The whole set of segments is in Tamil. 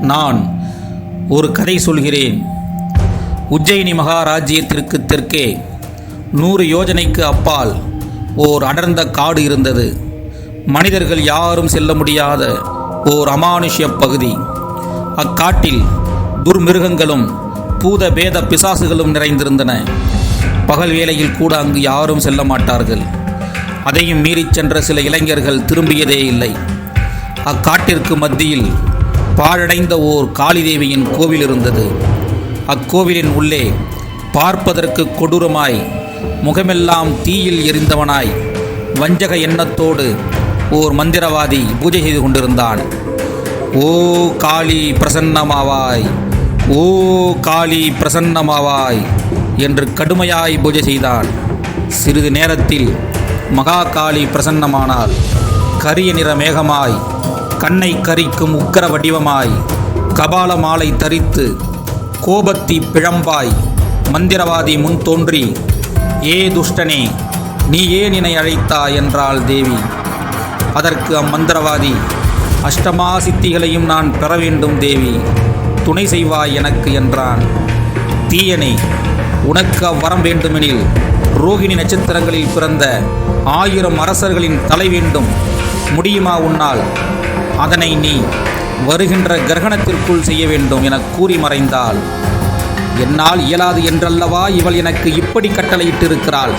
நான் ஒரு கதை சொல்கிறேன். உஜ்ஜயினி மகாராஜ்யத்திற்கு தெற்கே நூறு யோஜனைக்கு அப்பால் ஓர் அடர்ந்த காடு இருந்தது. மனிதர்கள் யாரும் செல்ல முடியாத ஓர் அமானுஷ்ய பகுதி. அக்காட்டில் துர்மிருகங்களும் பூத பேத பிசாசுகளும் நிறைந்திருந்தன. பகல் வேளையில் கூட அங்கு யாரும் செல்ல மாட்டார்கள். அதையும் மீறிச் சென்ற சில இளைஞர்கள் திரும்பியதே இல்லை. அக்காட்டிற்கு மத்தியில் பாழடைந்த ஓர் காளிதேவியின் கோவில் இருந்தது. அக்கோவிலின் உள்ளே பார்ப்பதற்கு கொடூரமாய் முகமெல்லாம் தீயில் எரிந்தவனாய் வஞ்சக எண்ணத்தோடு ஓர் மந்திரவாதி பூஜை செய்து கொண்டிருந்தான். ஓ காளி பிரசன்னமாவாய் ஓ காளி பிரசன்னமாவாய் என்று கடுமையாய் பூஜை செய்தான். சிறிது நேரத்தில் மகா காளி பிரசன்னமானாள் கரிய நிற மேகமாய் கண்ணை கரிக்கும் உக்கர வடிவமாய் கபால மாலை தரித்து கோபத்தி பிழம்பாய் மந்திரவாதி முன் தோன்றி ஏ துஷ்டனே நீ ஏன் என்னை அழைத்தாய்? என்றாள் தேவி. அதற்கு அம்மந்திரவாதி அஷ்டமா சித்திகளையும் நான் பெற வேண்டும் தேவி துணை செய்வாய் எனக்கு என்றான். தீயனை உனக்கு அவ்வரம் வேண்டுமெனில் ரோகிணி நட்சத்திரங்களில் பிறந்த ஆயிரம் அரசர்களின் தலை வேண்டும் முடியுமா உன்னால்? அதனை நீ வருகின்ற கிரகணத்திற்குள் செய்ய வேண்டும் என கூறி மறைந்தாள். என்னால் இயலாது என்றல்லவா இவள் எனக்கு இப்படி கட்டளையிட்டிருக்கிறாள்?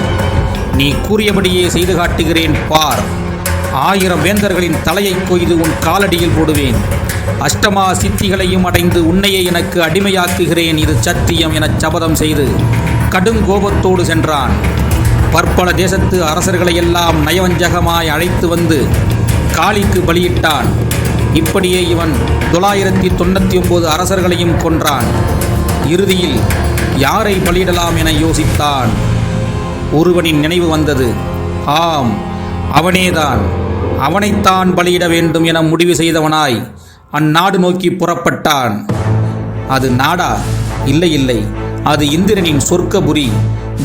நீ கூறியபடியே செய்து காட்டுகிறேன் பார். ஆயிரம் வேந்தர்களின் தலையை கொய்து உன் காலடியில் போடுவேன். அஷ்டமா சித்திகளையும் அடைந்து உன்னையே எனக்கு அடிமையாக்குகிறேன் இது சத்தியம் எனச் சபதம் செய்து கடுங்கோபத்தோடு சென்றான். பற்பல தேசத்து அரசர்களையெல்லாம் நயவஞ்சகமாய் அழைத்து வந்து காளிக்கு பலியிட்டான். இப்படியே இவன் தொள்ளாயிரத்தி தொண்ணூற்றி ஒன்பது அரசர்களையும் கொன்றான். இறுதியில் யாரை பலியிடலாம் என யோசித்தான். ஒருவனின் நினைவு வந்தது. ஆம் அவனேதான். அவனைத்தான் பலியிட வேண்டும் என முடிவு செய்தவனாய் அந்நாடு நோக்கி புறப்பட்டான். அது நாடா? இல்லை இல்லை. அது இந்திரனின் சொர்க்கபுரி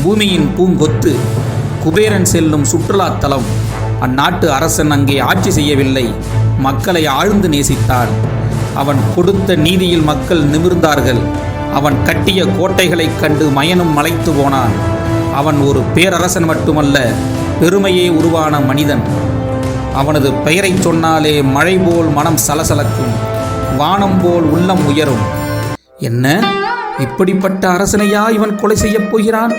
பூமியின் பூங்கொத்து குபேரன் செல்லும் சுற்றுலாத்தலம். அந்நாட்டு அரசன் அங்கே ஆட்சி செய்யவில்லை. மக்களை ஆழ்ந்து நேசித்தான் அவன் கொடுத்த நீதியில் மக்கள் நிமிர்ந்தார்கள். அவன் கட்டிய கோட்டைகளைக் கண்டு மயனும் மலைத்து போனான். அவன் ஒரு பேரரசன் மட்டுமல்ல பெருமையே உருவான மனிதன். அவனது பெயரைச் சொன்னாலே மழை போல் மனம் சலசலக்கும் வானம் போல் உள்ளம் உயரும். என்ன? இப்படிப்பட்ட அரசனையா இவன் கொலை செய்யப் போகிறான்?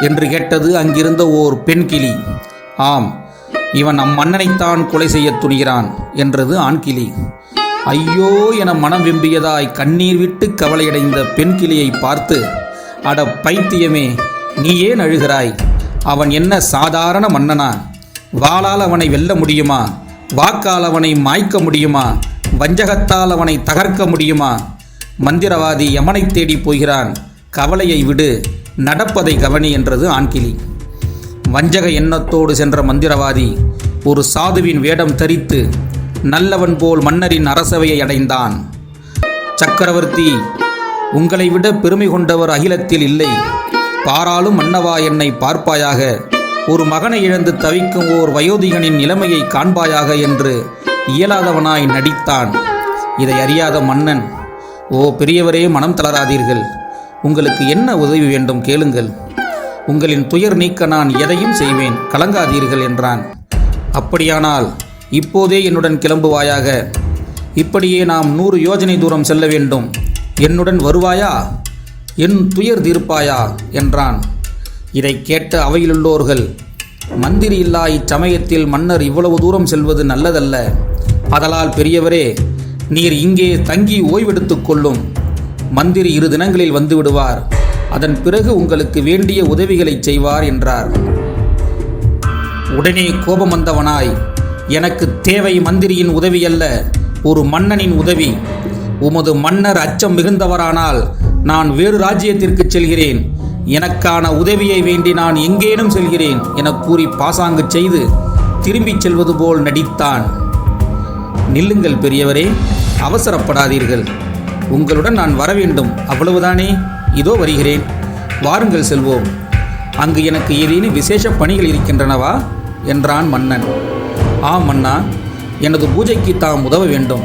என்று கேட்டது அங்கிருந்த ஓர் பெண் கிளி ஆம் இவன் அம்மன்னனைத்தான் கொலை செய்யத் துணிகிறான் என்றது ஆண்கிளி ஐயோ என மனம் வெம்பியதாய் கண்ணீர் விட்டு கவலையடைந்த பெண் கிளியை பார்த்து அட பைத்தியமே நீ ஏன் அழுகிறாய்? அவன் என்ன சாதாரண மன்னனா? வாளால் அவனை வெல்ல முடியுமா? வாக்கால் அவனை மாய்க்க முடியுமா? வஞ்சகத்தால் அவனை தகர்க்க முடியுமா? மந்திரவாதி யமனை தேடி போகிறான். கவலையை விடு நடப்பதை கவனி என்றது ஆண்கிளி வஞ்சக எண்ணத்தோடு சென்ற மந்திரவாதி ஒரு சாதுவின் வேடம் தரித்து நல்லவன் போல் மன்னரின் அரசவையை அடைந்தான். சக்கரவர்த்தி உங்களை விட பெருமை கொண்டவர் அகிலத்தில் இல்லை. பாராளும் மன்னவா என்னை பார்ப்பாயாக. ஒரு மகனை இழந்து தவிக்கும் ஓர் வயோதிகனின் நிலைமையை காண்பாயாக என்று இயலாதவனாய் நடித்தான். இதை அறியாத மன்னன் ஓ பெரியவரே மனம் தளராதீர்கள். உங்களுக்கு என்ன உதவி வேண்டும் கேளுங்கள். உங்களின் துயர் நீக்க நான் எதையும் செய்வேன் கலங்காதீர்கள் என்றான். அப்படியானால் இப்போதே என்னுடன் கிளம்புவாயாக? இப்படியே நாம் நூறு யோஜனை தூரம் செல்ல வேண்டும். என்னுடன் வருவாயா? என் துயர் தீர்ப்பாயா? என்றான். இதை கேட்ட அவையிலுள்ளோர்கள் மந்திரி இல்லா இச்சமயத்தில் மன்னர் இவ்வளவு தூரம் செல்வது நல்லதல்ல. அதலால் பெரியவரே நீர் இங்கே தங்கி ஓய்வெடுத்துக் கொள்ளும். மந்திரி இரு தினங்களில் வந்து விடுவார். அதன் பிறகு உங்களுக்கு வேண்டிய உதவிகளை செய்வார் என்றார். உடனே கோபம் வந்தவனாய் எனக்கு தேவை மந்திரியின் உதவி அல்ல ஒரு மன்னனின் உதவி. உமது மன்னர் அச்சம் மிகுந்தவரானால் நான் வேறு ராஜ்யத்திற்கு செல்கிறேன். எனக்கான உதவியை வேண்டி நான் எங்கேனும் செல்கிறேன் என கூறி பாசாங்கு செய்து திரும்பிச் செல்வது போல் நடித்தான். நில்லுங்கள் பெரியவரே அவசரப்படாதீர்கள். உங்களுடன் நான் வர வேண்டும் அவ்வளவுதானே? இதோ வருகிறேன். வாருங்கள் செல்வோம். அங்கு எனக்கு ஏதேனும் விசேஷ பணிகள் இருக்கின்றனவா? என்றான் மன்னன். ஆம் மன்னா எனது பூஜைக்கு தாம் உதவ வேண்டும்.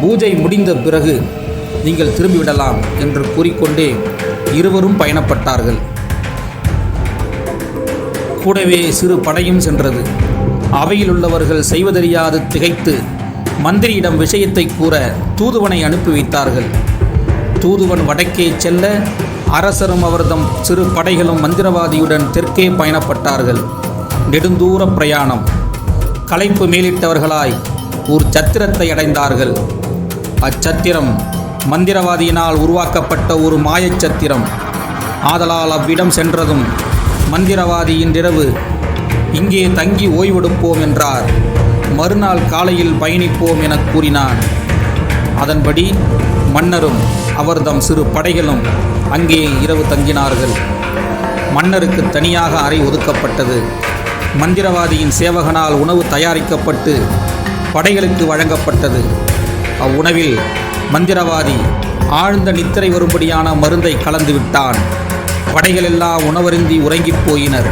பூஜை முடிந்த பிறகு நீங்கள் திரும்பிவிடலாம் என்று கூறிக்கொண்டே இருவரும் பயணப்பட்டார்கள். கூடவே சிறு படையும் சென்றது. அவையில் உள்ளவர்கள் செய்வதறியாது திகைத்து மந்திரியிடம் விஷயத்தை கூற தூதுவனை அனுப்பி வைத்தார்கள். தூதுவன் வடக்கே செல்ல அரசரும் அவர்தம் சிறு படைகளும் மந்திரவாதியுடன் தெற்கே பயணப்பட்டார்கள். நெடுந்தூர பிரயாணம். களைப்பு மேலிட்டவர்களாய் ஒரு சத்திரத்தை அடைந்தார்கள். அச்சத்திரம் மந்திரவாதியினால் உருவாக்கப்பட்ட ஒரு மாயச் சத்திரம். ஆதலால் அவ்விடம் சென்றதும் மந்திரவாதி இன்றிரவு இங்கே தங்கி ஓய்வெடுப்போம் என்றார். மறுநாள் காலையில் பயணிப்போம் எனக் கூறினான். அதன்படி மன்னரும் அவர்தம் சிறு படைகளும் அங்கே இரவு தங்கினார்கள். மன்னருக்கு தனியாக அறை ஒதுக்கப்பட்டது. மந்திரவாதியின் சேவகனால் உணவு தயாரிக்கப்பட்டு படைகளுக்கு வழங்கப்பட்டது. அவ்வுணவில் மந்திரவாதி ஆழ்ந்த நித்திரை வரும்படியான மருந்தை கலந்து விட்டான் படைகளெல்லாம் உணவருந்தி உறங்கிப் போயினர்.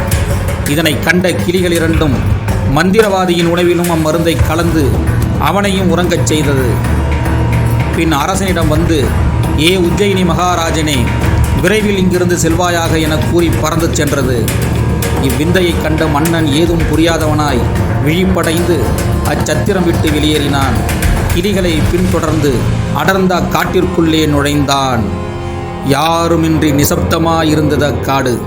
இதனை கண்ட கிளிகள் இரண்டும் மந்திரவாதியின் உணவிலும் அம்மருந்தை கலந்து அவனையும் உறங்கச் செய்தது. பின் அரசனிடம் வந்து ஏ உஜ்ஜயினி மகாராஜனே விரைவில் இங்கிருந்து செல்வாயாக என கூறி பறந்து சென்றது. இவ்விந்தையைக் கண்ட மன்னன் ஏதும் புரியாதவனாய் விழிப்படைந்து அச்சத்திரம் விட்டு வெளியேறினான். கிளிகளை பின்தொடர்ந்து அடர்ந்த காட்டிற்குள்ளே நுழைந்தான். யாருமின்றி நிசப்தமாயிருந்தது அக்காடு.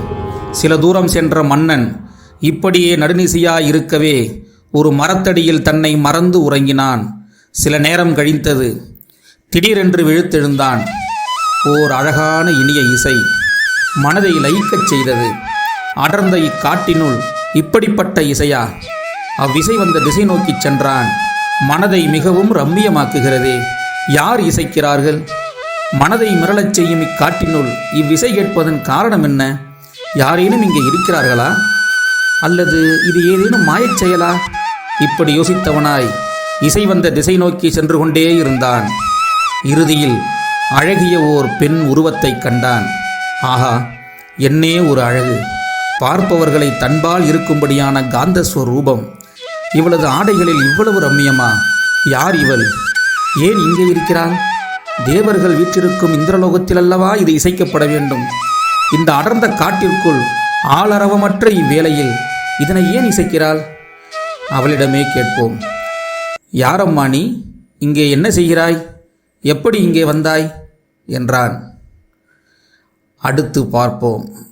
சில தூரம் சென்ற மன்னன் இப்படியே நடுநிசியாய் இருக்கவே ஒரு மரத்தடியில் தன்னை மறந்து உறங்கினான். சில நேரம் கழித்தது திடீரென்று விழுத்தெழுந்தான். ஓர் அழகான இனிய இசை மனதை லயிக்கச் செய்தது. அடர்ந்த இக்காட்டினுள் இப்படிப்பட்ட இசையா? அவ்விசை வந்த திசை நோக்கிச் சென்றான். மனதை மிகவும் ரம்மியமாக்குகிறதே. யார் இசைக்கிறார்கள்? மனதை மிரளச் செய்யும் இக்காட்டினுள் இவ்விசை கேட்பதன் காரணம் என்ன? யாரேனும் இங்கே இருக்கிறார்களா? அல்லது இது ஏதேனும் மாயச் செயலா? இப்படி யோசித்தவனாய் இசை வந்த திசை நோக்கி சென்று கொண்டே இருந்தான். இறுதியில் அழகிய ஓர் பெண் உருவத்தைக் கண்டான். ஆஹா என்னே ஒரு அழகு. பார்ப்பவர்களை தன்பால் இருக்கும்படியான காந்த ஸ்வரூபம். இவளது ஆடைகளில் இவ்வளவு ரம்மியமா? யார் இவள்? ஏன் இங்கே இருக்கிறாள் தேவர்கள் வீற்றிருக்கும் இந்திரலோகத்தில் அல்லவா இது இசைக்கப்பட வேண்டும்? இந்த அடர்ந்த காட்டிற்குள் ஆளரவமற்ற இவ்வேளையில் இதனை ஏன் இசைக்கிறாள்? அவளிடமே கேட்போம். யாரம்மா நீ? இங்கே என்ன செய்கிறாய்? எப்படி இங்கே வந்தாய்? என்றான். அடுத்து பார்ப்போம்.